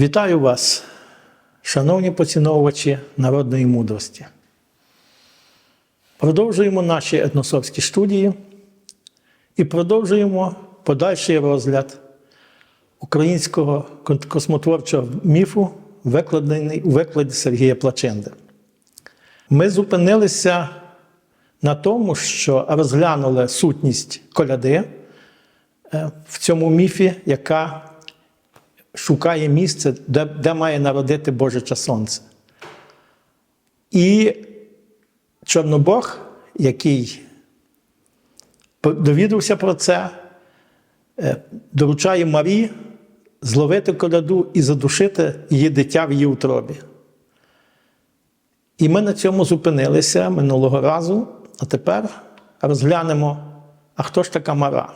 Вітаю вас, шановні поціновувачі народної мудрості. Продовжуємо наші етносовські студії і продовжуємо подальший розгляд українського космотворчого міфу, викладений у викладі Сергія Плаченди. Ми зупинилися на тому, що розглянули сутність коляди е, в цьому міфі, яка шукає місце, де, де має народити Божича Сонце. І Чорнобог, який довідався про це, е, доручає Марії зловити коляду і задушити її дитя в її утробі. І ми на цьому зупинилися минулого разу, а тепер розглянемо, а хто ж така Мара?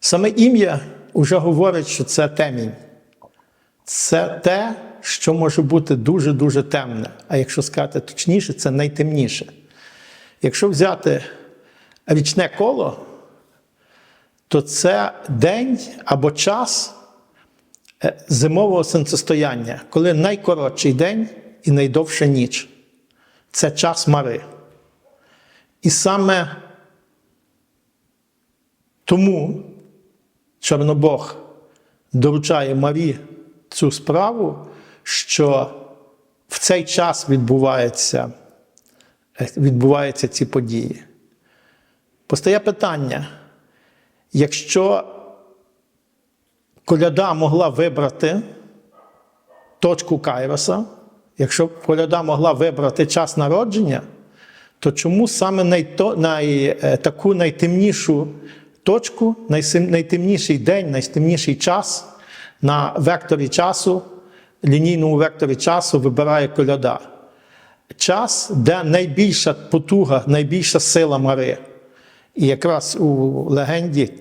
Саме ім'я вже говорить, що це темінь. Це те, що може бути дуже-дуже темне. А якщо сказати точніше, це найтемніше. Якщо взяти річне коло, то це день або час е, зимового сонцестояння, коли найкоротший день і найдовша ніч. Це час мари. І саме тому Чорнобог доручає Марі цю справу, що в цей час відбуваються, відбуваються ці події. Постає питання, якщо коляда могла вибрати точку Кайроса, якщо коляда могла вибрати час народження, то чому саме най, е, таку найтемнішу точку, найтемніший день, найтемніший час на векторі часу, лінійному векторі часу вибирає коляда? Час, де найбільша потуга, найбільша сила Мари. І якраз у легенді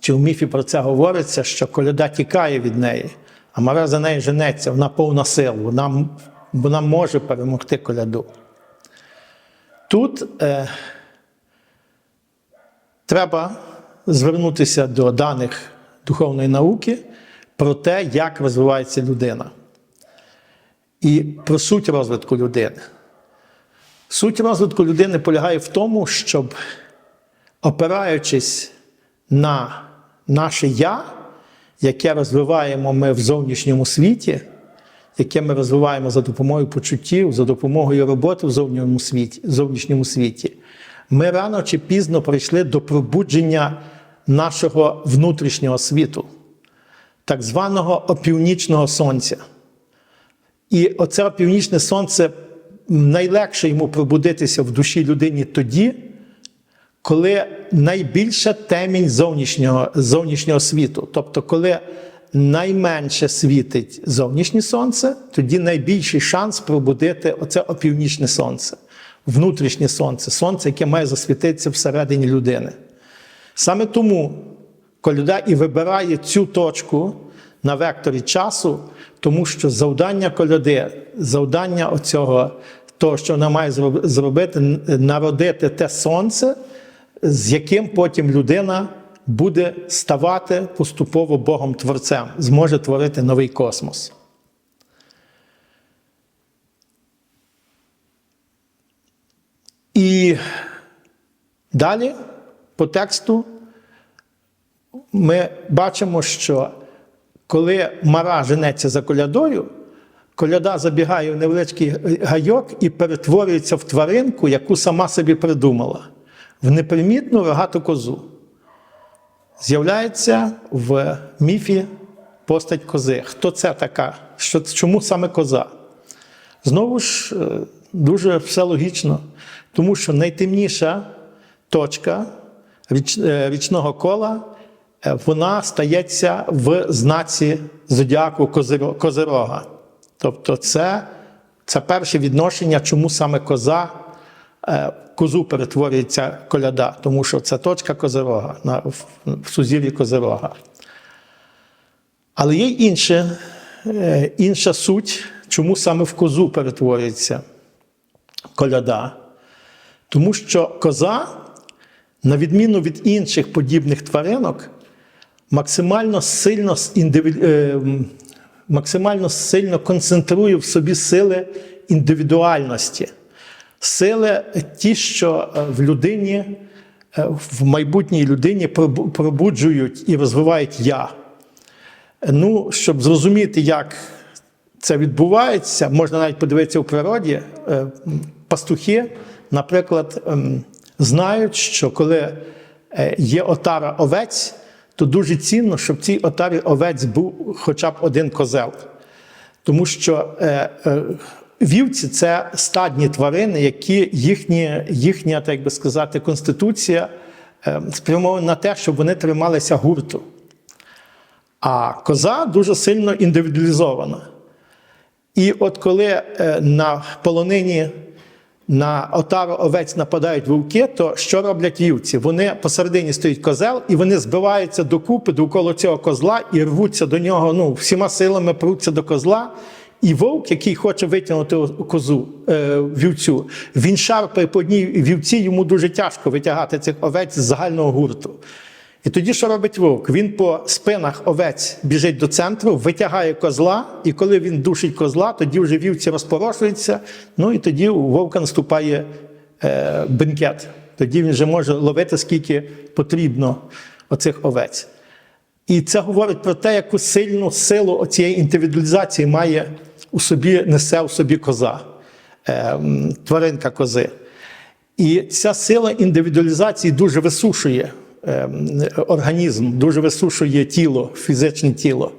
чи в міфі про це говориться, що коляда тікає від неї, а Мара за нею женеться, вона повна сил, вона, вона може перемогти коляду. Тут е, треба звернутися до даних духовної науки про те, як розвивається людина. І про суть розвитку людини. Суть розвитку людини полягає в тому, щоб, опираючись на наше я, яке розвиваємо ми в зовнішньому світі, яке ми розвиваємо за допомогою почуттів, за допомогою роботи в зовнішньому світі, зовнішньому світі, ми рано чи пізно прийшли до пробудження нашого внутрішнього світу, так званого опівнічного сонця. І оце північне сонце найлегше йому пробудитися в душі людині тоді, коли найбільша темінь зовнішнього, зовнішнього світу. Тобто, коли найменше світить зовнішнє сонце, тоді найбільший шанс пробудити оце опівнічне сонце, внутрішнє сонце, сонце, яке має засвітитися всередині людини. Саме тому коляда і вибирає цю точку на векторі часу, тому що завдання коляди, завдання оцього, того, що вона має зробити, народити те сонце, з яким потім людина буде ставати поступово Богом Творцем, зможе творити новий космос. І далі по тексту ми бачимо, що коли Мара женеться за колядою, коляда забігає в невеличкий гайок і перетворюється в тваринку, яку сама собі придумала, в непримітну рогату козу. З'являється в міфі постать кози. Хто це така? Що, чому саме коза? Знову ж, е, дуже все логічно, тому що найтемніша точка е, річного кола е, вона стається в знаці зодіаку Козиро- Козирога. Тобто, це, це перше відношення, чому саме коза е, козу перетворюється коляда, тому що це точка Козирога в, сузір'ї Козирога. Але є інше, інша суть, чому саме в козу перетворюється коляда. Тому що коза, на відміну від інших подібних тваринок, максимально сильно, е, максимально сильно концентрує в собі сили індивідуальності, сили ті, що е, в людині, е, в майбутній людині пробуджують і розвивають я. Ну, щоб зрозуміти, як це відбувається, можна навіть подивитися у природі. Пастухи, наприклад, ем, знають, що коли е, є отара овець, то дуже цінно, щоб в цій отарі овець був хоча б один козел. Тому що е, е, вівці це стадні тварини, які їхні, їхня, так би сказати, конституція спрямована на те, щоб вони трималися гурту. А коза дуже сильно індивідуалізована. І от коли на полонині на отару овець нападають вовки, то що роблять вівці? Вони посередині стоїть козел, і вони збиваються докупи довкола цього козла і рвуться до нього, ну, всіма силами пруться до козла. І вовк, який хоче витягнути козу е, вівцю, він шарпає по одній вівці, йому дуже тяжко витягати цих овець з загального гурту. І тоді що робить вовк? Він по спинах овець біжить до центру, витягає козла, і коли він душить козла, тоді вже вівці розпорошуються. Ну і тоді у вовка наступає е, бенкет. Тоді він вже може ловити скільки потрібно оцих овець. І це говорить про те, яку сильну силу цієї індивідуалізації має у собі, несе у собі коза, е, тваринка кози. І ця сила індивідуалізації дуже висушує організм, дуже висушує тіло, фізичне тіло.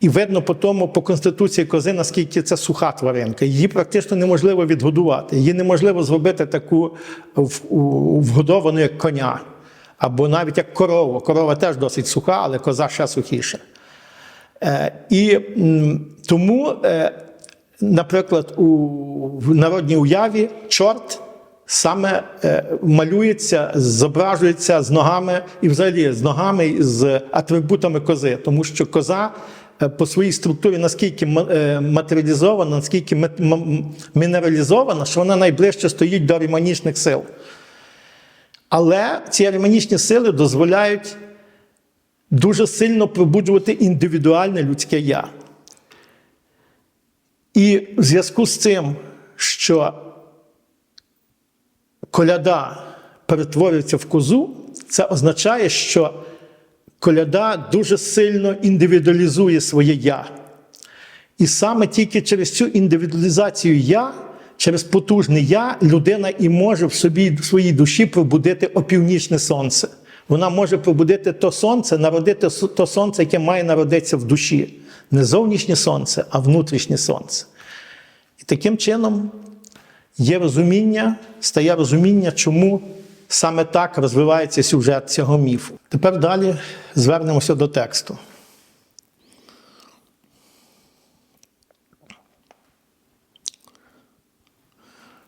І видно по тому, по конституції кози, наскільки це суха тваринка. Її практично неможливо відгодувати. Її неможливо зробити таку вгодовану, як коня, або навіть як корову. Корова теж досить суха, але коза ще сухіша. Е, І тому, е, наприклад, у народній уяві чорт саме е, малюється, зображується з ногами і взагалі з ногами з атрибутами кози, тому що коза. е, По своїй структурі наскільки е, матеріалізована, наскільки мінералізована, що вона найближче стоїть до риманічних сил. Але ці риманічні сили дозволяють дуже сильно пробуджувати індивідуальне людське я. І в зв'язку з цим, що коляда перетворюється в козу, це означає, що коляда дуже сильно індивідуалізує своє я. І саме тільки через цю індивідуалізацію я, через потужне я, людина і може в собі в своїй душі пробудити опівнічне сонце. Вона може пробудити то сонце, народити то сонце, яке має народитися в душі. Не зовнішнє сонце, а внутрішнє сонце. І таким чином є розуміння, стає розуміння, чому саме так розвивається сюжет цього міфу. Тепер далі звернемося до тексту.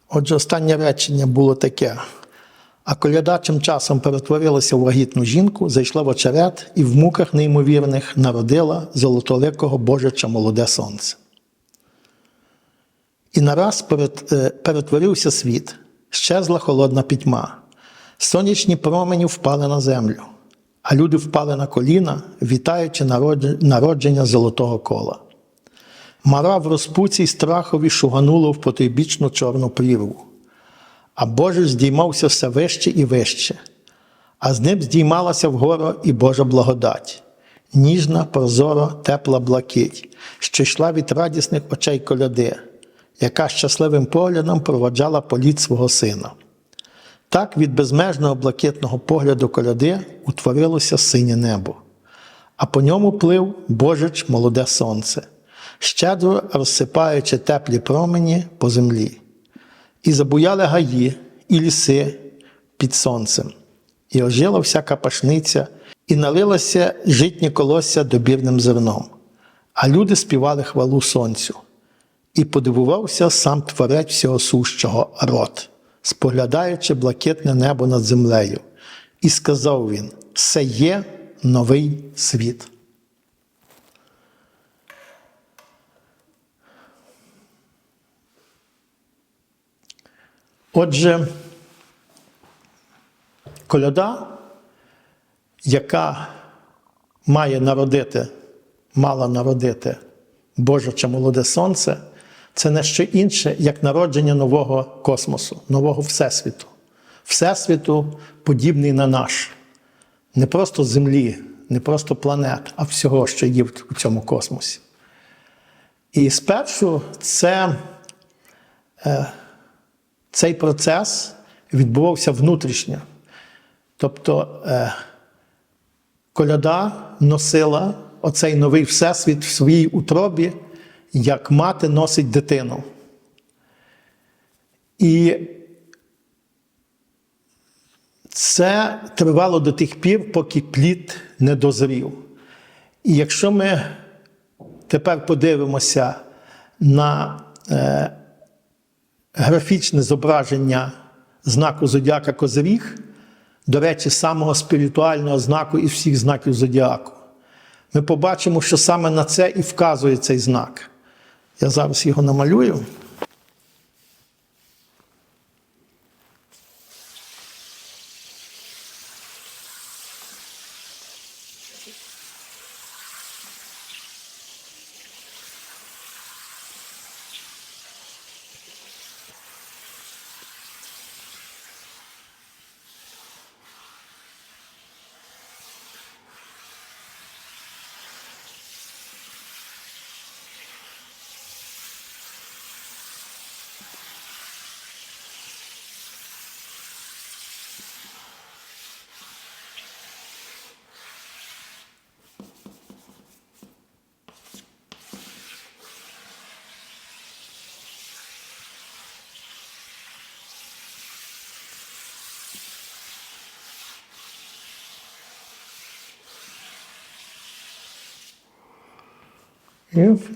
Отже, останнє речення було таке. А коляда чим часом перетворилася в вагітну жінку, зайшла в очерет і в муках неймовірних народила золотоликого Божича молоде сонце. І нараз е, перетворився світ, щезла холодна пітьма. Сонячні промені впали на землю, а люди впали на коліна, вітаючи народження золотого кола. Мара в розпуці й страхові шуганула в потойбічну чорну прірву. А Боже здіймався все вище і вище, а з ним здіймалася вгору і Божа благодать, ніжна, прозора, тепла блакить, що йшла від радісних очей коляди, яка щасливим поглядом проводжала політ свого сина. Так від безмежного блакитного погляду коляди утворилося синє небо, а по ньому плив Божич молоде сонце, щедро розсипаючи теплі промені по землі. І забуяли гаї, і ліси під сонцем, і ожила всяка пашниця, і налилося житнє колосся добірним зерном, а люди співали хвалу сонцю. І подивувався сам творець всього сущого рот, споглядаючи блакитне небо над землею. І сказав він: Це є новий світ. Отже, коляда, яка має народити, мала народити Боже чи молоде сонце, це не що інше, як народження нового космосу, нового Всесвіту. Всесвіту подібний на наш. Не просто Землі, не просто планет, а всього, що є в цьому космосі. І спершу це, е, цей процес відбувався внутрішньо. Тобто е, коляда носила оцей новий всесвіт в своїй утробі, як мати носить дитину. І це тривало до тих пір, поки плід не дозрів. І якщо ми тепер подивимося на е, графічне зображення знаку Зодіака Козиріг, до речі, самого спіритуального знаку із всіх знаків Зодіаку, ми побачимо, що саме на це і вказує цей знак. Я зараз його намалюю.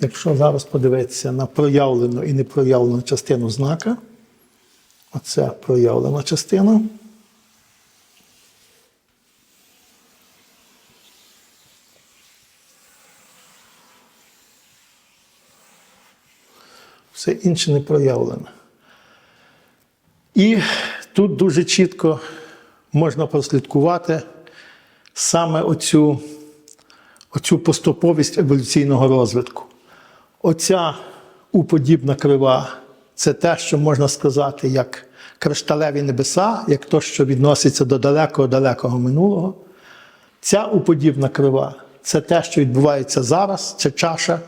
Якщо зараз подивитися на проявлену і непроявлену частину знака, оце проявлена частина. Все інше не проявлене. І тут дуже чітко можна прослідкувати саме оцю оцю поступовість еволюційного розвитку. Оця уподібна крива це те, що можна сказати, як кришталеві небеса, як то, що відноситься до далекого-далекого минулого. Ця уподібна крива це те, що відбувається зараз, це чаша,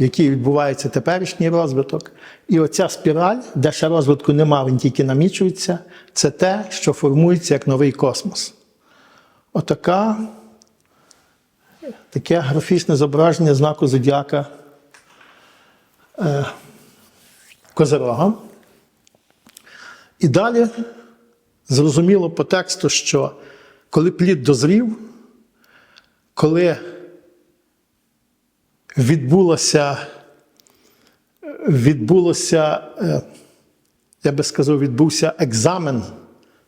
в якій відбувається теперішній розвиток. І оця спіраль, де ще розвитку немає, він тільки намічується, це те, що формується як новий космос. Отака таке графічне зображення знаку зодіака е, Козирога. І далі зрозуміло по тексту, що коли плід дозрів, коли відбулося, відбулося, е, я би сказав, відбувся екзамен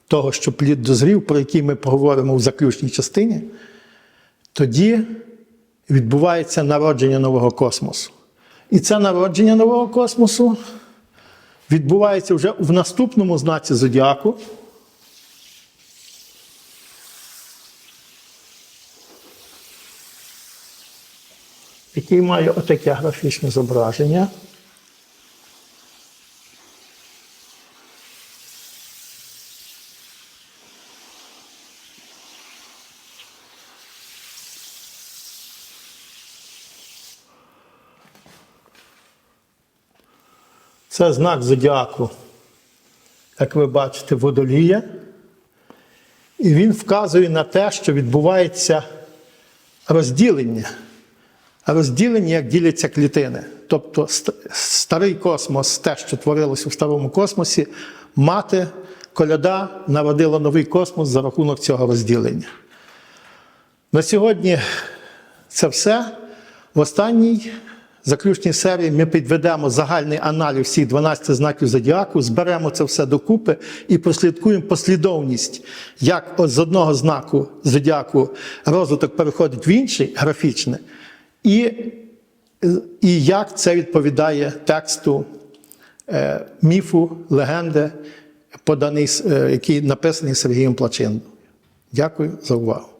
того, що плід дозрів, про який ми поговоримо в заключній частині тоді відбувається народження нового космосу. І це народження нового космосу відбувається вже в наступному знаці зодіаку. Який має отаке графічне зображення. Це знак зодіаку, як ви бачите, водолія. І він вказує на те, що відбувається розділення. Розділення, як діляться клітини. Тобто старий космос, те, що творилося в старому космосі, мати, коляда народила новий космос за рахунок цього розділення. На сьогодні це все. В останній заключній серії ми підведемо загальний аналіз всіх 12 знаків зодіаку, зберемо це все докупи і прослідкуємо послідовність, як от з одного знаку зодіаку розвиток переходить в інший графічний, і, і як це відповідає тексту е, міфу, легенди, поданий, е, який написаний Сергієм Плачиндою. Дякую за увагу.